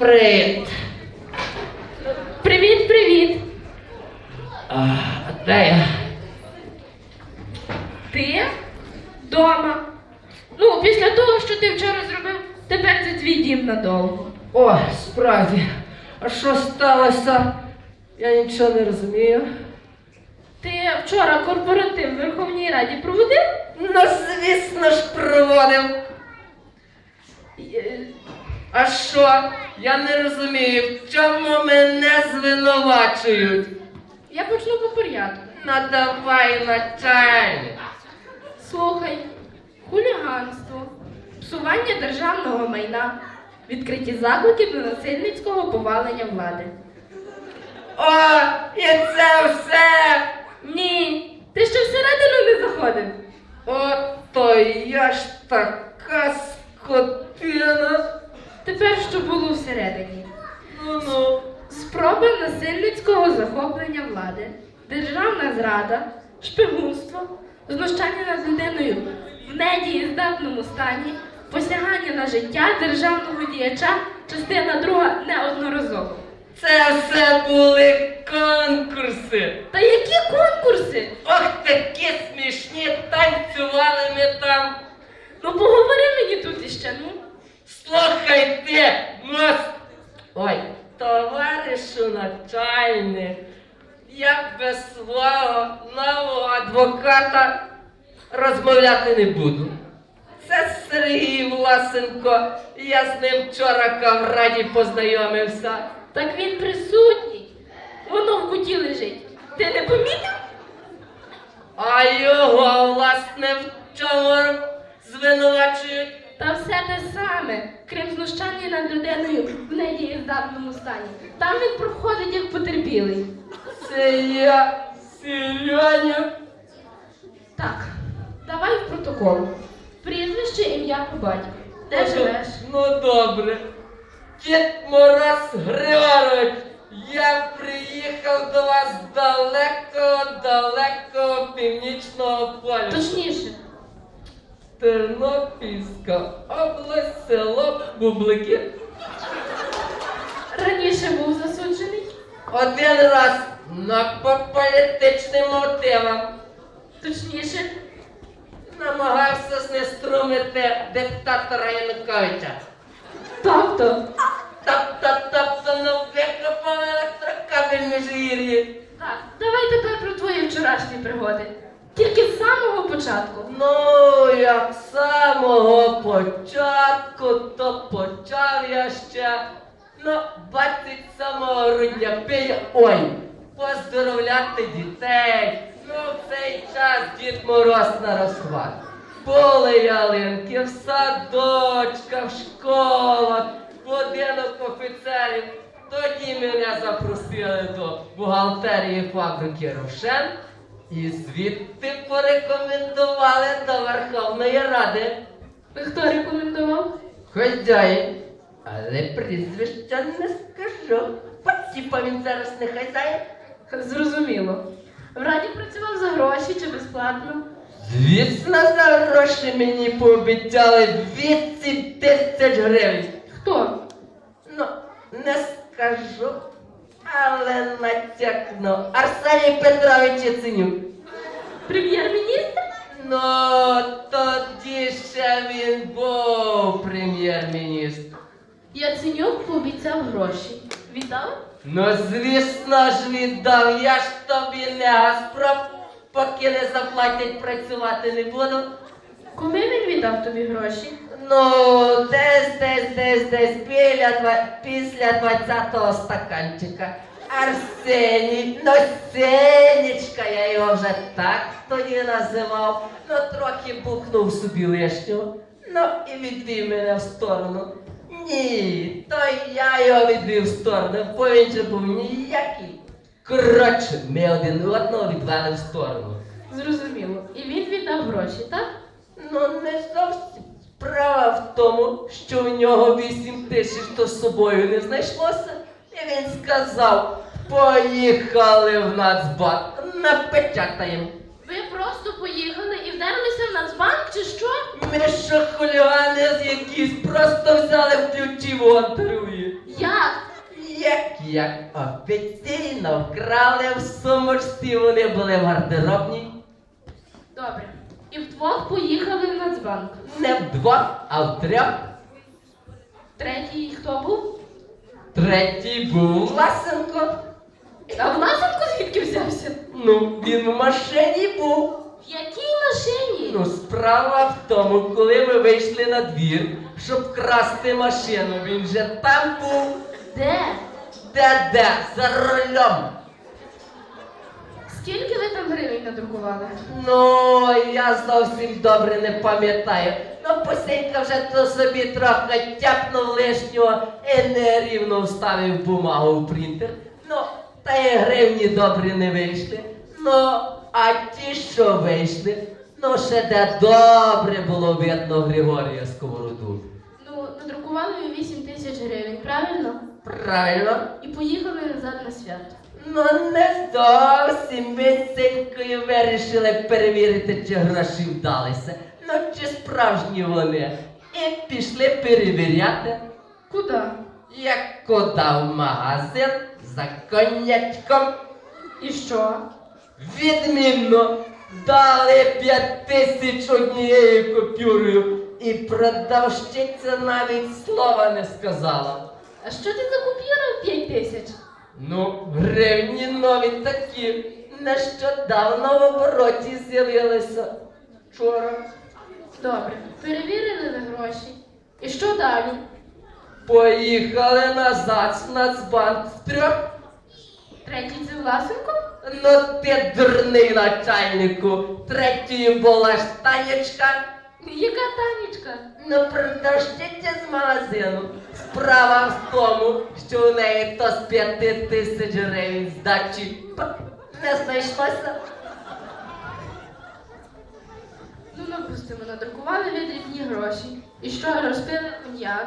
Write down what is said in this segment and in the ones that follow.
Привіт. Привіт, привіт! А, де я? Ти дома. Ну, після того, що ти вчора зробив, тепер це твій дім надовго. О, справді. А що сталося? Я нічого не розумію. Ти вчора корпоратив в Верховній Раді проводив? Ну, звісно ж, проводив. А що? Я не розумію, в чому мене звинувачують. Я почну по порядку. Ну давай начальник. Слухай, хуліганство, псування державного майна, відкриті заклики до насильницького повалення влади. О, і це все. Ні, ти ще всередину не заходив. О, то я ж така скотина. Тепер що було всередині. Ну ну. Спроба насильницького захоплення влади, державна зрада, шпигунство, знущання над людиною в недієздатному стані, посягання на життя державного діяча, частина друга неодноразово. Це все були конкурси. Та які конкурси? Ох, такі смішні танцювали ми там. Ну поговори мені тут іще, ну. Слухай ти, мос. Ой, товаришу начальник, я без свого нового адвоката розмовляти не буду. Це Сергій Власенко. Я з ним вчора в раді познайомився. Так він присутній. Воно в куті лежить. Ти не помітив? А його, власне, в чому звинувачують? Та все те саме, крім знущання над людиною в недієздатному стані. Там він проходить як потерпілий. Це я, Сереня. Так, давай в протокол. Прізвище, ім'я по батьку. Де Ну, живеш? Ну добре. Дід Мороз Григорович, я приїхав до вас з далекого, далекого північного поля. Точніше, Тернопільська область, село Бублики. раніше був засуджений. Один раз на по політичним мотивам Точніше, намагався знеструмити диктатора Януковича. тобто. Тобто-тобто ну викопав електрокабель Міжгір'ї. Так, давай тепер про твої вчорашні пригоди. Тільки з самого початку. Ну, як з самого початку, то почав я ще ну, 27 грудня пий, ой, поздоровляти дітей. Ну, в цей час Дід Мороз на розхват. Були ялинки в садочках, в школах, будинок офіцерів. Тоді мене запросили до бухгалтерії фабрики Рошен. І звідти порекомендували до Верховної Ради. Хто рекомендував? Хазяїн. Але прізвища не скажу. Потіпа він зараз не хазяїн. Зрозуміло. В раді працював за гроші чи безплатно? Звісно, за гроші мені пообіцяли 200 тисяч гривень. Хто? Ну, не скажу, але натякну. Арсеній Петрович Яценюк. Прем'єр-міністр? Ну, тоді ще він був прем'єр-міністр. Яценюк пообіцяв гроші. Віддав? Ну, звісно ж віддав, я ж тобі не Газпром, поки не заплатять працювати не буду. Коли він віддав тобі гроші? Ну, десь, десь, десь, десь біля два, після 20-го стаканчика. Арсеній, ну Сенечка, я його вже так тоді називав. Ну, трохи бухнув собі лишнього. Ну, і відвів мене в сторону. Ні, то я його відвів в сторону, бо він же був ніякий. Коротше, ми один одного відвели в сторону. Зрозуміло. І він віддав гроші, так? Ну, не зовсім. Справа в тому, що в нього вісім тисяч то з собою не знайшлося. І він сказав, поїхали в Нацбанк, напечатаємо. Ви просто поїхали і вдерлися в Нацбанк чи що? Ми що хулігани якісь просто взяли в ключі в Онтарюї. Як? Як як офіційно вкрали в сумочці, вони були в гардеробній. Добре. І вдвох поїхали в Нацбанк. Не вдвох, а в трьох. Третій хто був? Третій був Власенко. А Власенко звідки взявся? Ну, він в машині був. В якій машині? Ну, справа в тому, коли ми вийшли на двір, щоб красти машину, він же там був. Де? Де-де, за рулем. Скільки ви там гривень надрукували? Ну, я зовсім добре не пам'ятаю. Ну, Посенька вже то собі трохи тяпнув лишнього і нерівно вставив бумагу в принтер. Ну, та й гривні добрі не вийшли. Ну, а ті, що вийшли, ну ще де добре було видно Григорія Сковороду. Ну, надрукували ви 8 тисяч гривень, правильно? Правильно? І поїхали назад на свято. Ну, не зовсім ми з Сенькою вирішили перевірити, чи гроші вдалися. Ну, чи справжні вони. І пішли перевіряти. Куди? Як куди в магазин за конячком. І що? Відмінно дали п'ять тисяч однією купюрою. І продавщиця навіть слова не сказала. А що ти закупірув 5 тисяч? Ну, гривні нові такі. Нещодавно в обороті з'явилися. Вчора. Добре, перевірили ви гроші. І що далі? Поїхали назад в Нацбанк втрьох. Третій це Власенко? Ну ти дурний начальнику. Третьою була ж Танечка. Яка Танечка? Ну, продавщиця з магазину. Справа в тому, що у неї то з п'яти тисяч гривень здачі не знайшлося. Ну, допустимо, надрукували ви дрібні гроші. І що, розпили коньяк?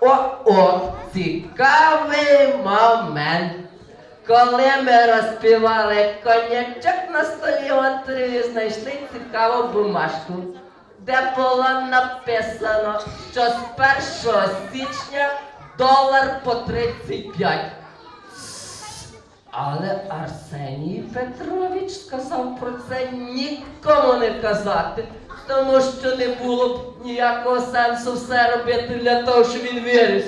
О-о, цікавий момент. Коли ми розпівали конячок на столі Онтреві, знайшли цікаву бумажку, де було написано, що з 1 січня долар по 35. Але Арсеній Петрович сказав про це нікому не казати, тому що не було б ніякого сенсу все робити для того, щоб він виріс.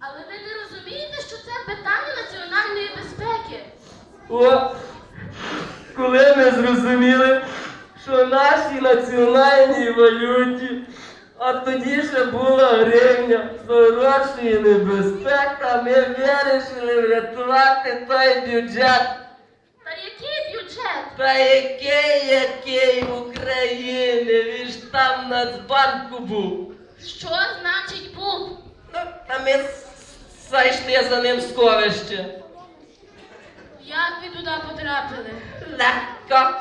Але ви не розумієте, що це питання національної безпеки. О, коли ми зрозуміли, що нашій національній валюті, а тоді ще була гривня, хорошої небезпека, ми вирішили врятувати той бюджет. Та який бюджет? Та який, який в Україні, він ж там Нацбанку був. Що значить був? Ну, та ми зайшли за ним в сховище. Як ви туди потрапили? Легко.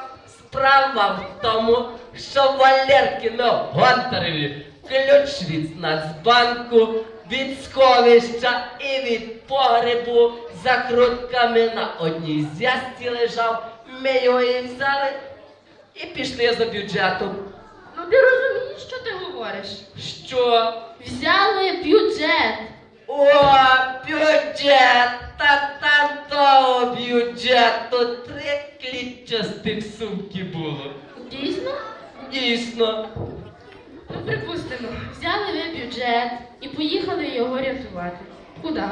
Справа в тому, що Валеркіно Гонтареві ключ від Нацбанку, від сховища і від погребу закрутками на одній зв'язці лежав. Ми його і взяли і пішли за бюджетом. Ну ти розумієш, що ти говориш? Що? Взяли бюджет. О, бюджет! Та там того бюджету три клітчастих сумки було. Дійсно? Дійсно. Ну, припустимо, взяли ви бюджет і поїхали його рятувати. Куди?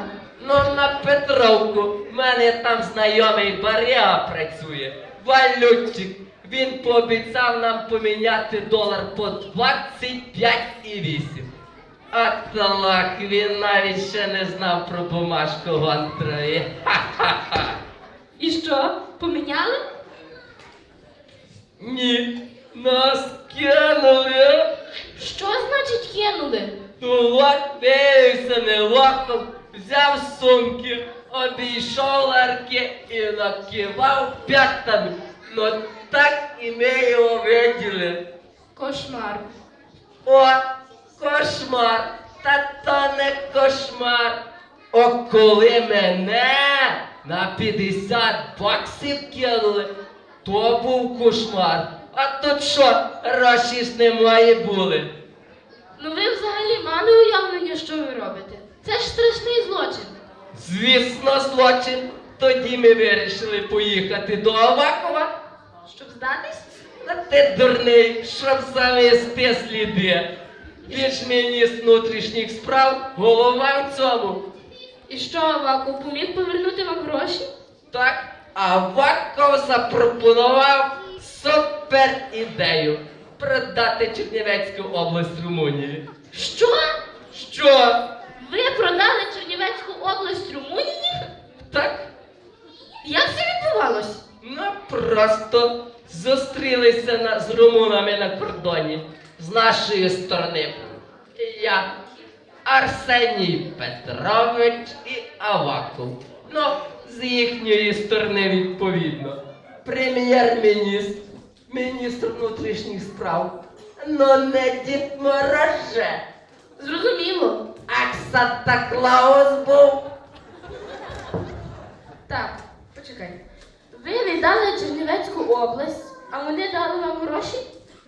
Ну, на Петровку. В мене там знайомий Барега працює. Валютчик. Він пообіцяв нам поміняти долар по 25,8. А талак, він навіть ще не знав про бумажку Гонтрові. Ха-ха-ха. І що? Поміняли? Ні, нас кинули. Що значить кинули? Ну от дивився неловко, взяв сумки, обійшов ларки і накивав п'ятами. Ну так і ми його виділи. Кошмар. О, кошмар! Та то не кошмар. О, коли мене на 50 баксів кинули, то був кошмар. А тут що, гроші ж немає були. Ну ви взагалі мали уявлення, що ви робите? Це ж страшний злочин. Звісно, злочин. Тоді ми вирішили поїхати до Авакова. Щоб здатись? А ти дурний, щоб замести сліди. Ж міністр внутрішніх справ, голова в цьому. І що, Аваков поміг повернути вам гроші? Так, Аваков запропонував супер ідею продати Чернівецьку область Румунії. Що? Що? Ви продали Чернівецьку область Румунії? Так? Як це відбувалось? Ну, просто зустрілися на, з румунами на кордоні з нашої сторони. Я, Арсеній Петрович і Аваков. Ну, з їхньої сторони відповідно. Прем'єр-міністр, міністр внутрішніх справ. Ну не Дід Мороже, Зрозуміло. а Санта Клаус був. Так, почекай. Ви віддали Чернівецьку область, а вони дали вам гроші?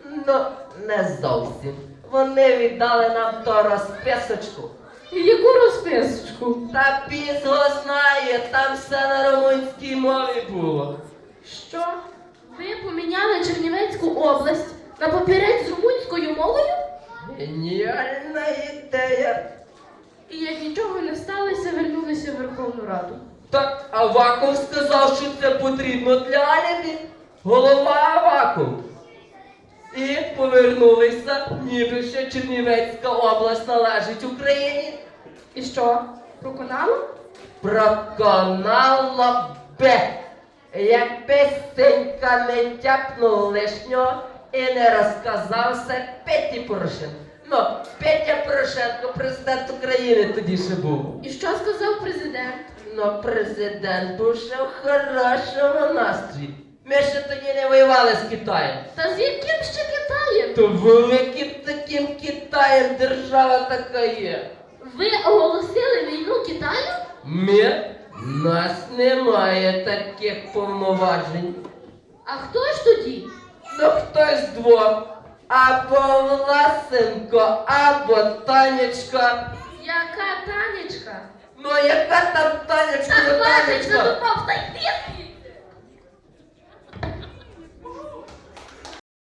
Ну, не зовсім. Вони віддали нам то розписочку. Яку розписочку? Та пізго знає, там все на румунській мові було. Що? Ви поміняли Чернівецьку область на папірець з румунською мовою? Геніальна ідея. І як нічого не сталося, вернулися в Верховну Раду. Так Аваков сказав, що це потрібно для алібі. Голова Аваков. І повернулися, ніби ще Чернівецька область належить Україні. І що? Проконало? Проконало б, якби синька не тяпнув лишнього і не розказав все Петі Порошенко. Ну, Петя Порошенко, президент України тоді ще був. І що сказав президент? Ну, президент був ще в хорошому настрої. Ми ще тоді не воювали з Китаєм. Та з яким ще Китаєм? То великим таким Китаєм держава така є. Ви оголосили війну Китаю? Ми? Нас немає таких повноважень. А хто ж тоді? Ну хтось з двох. Або Власенко, або Танечка. Яка танечка? Ну яка там Танечка, Та ну хватить Танечка? задупав, та йди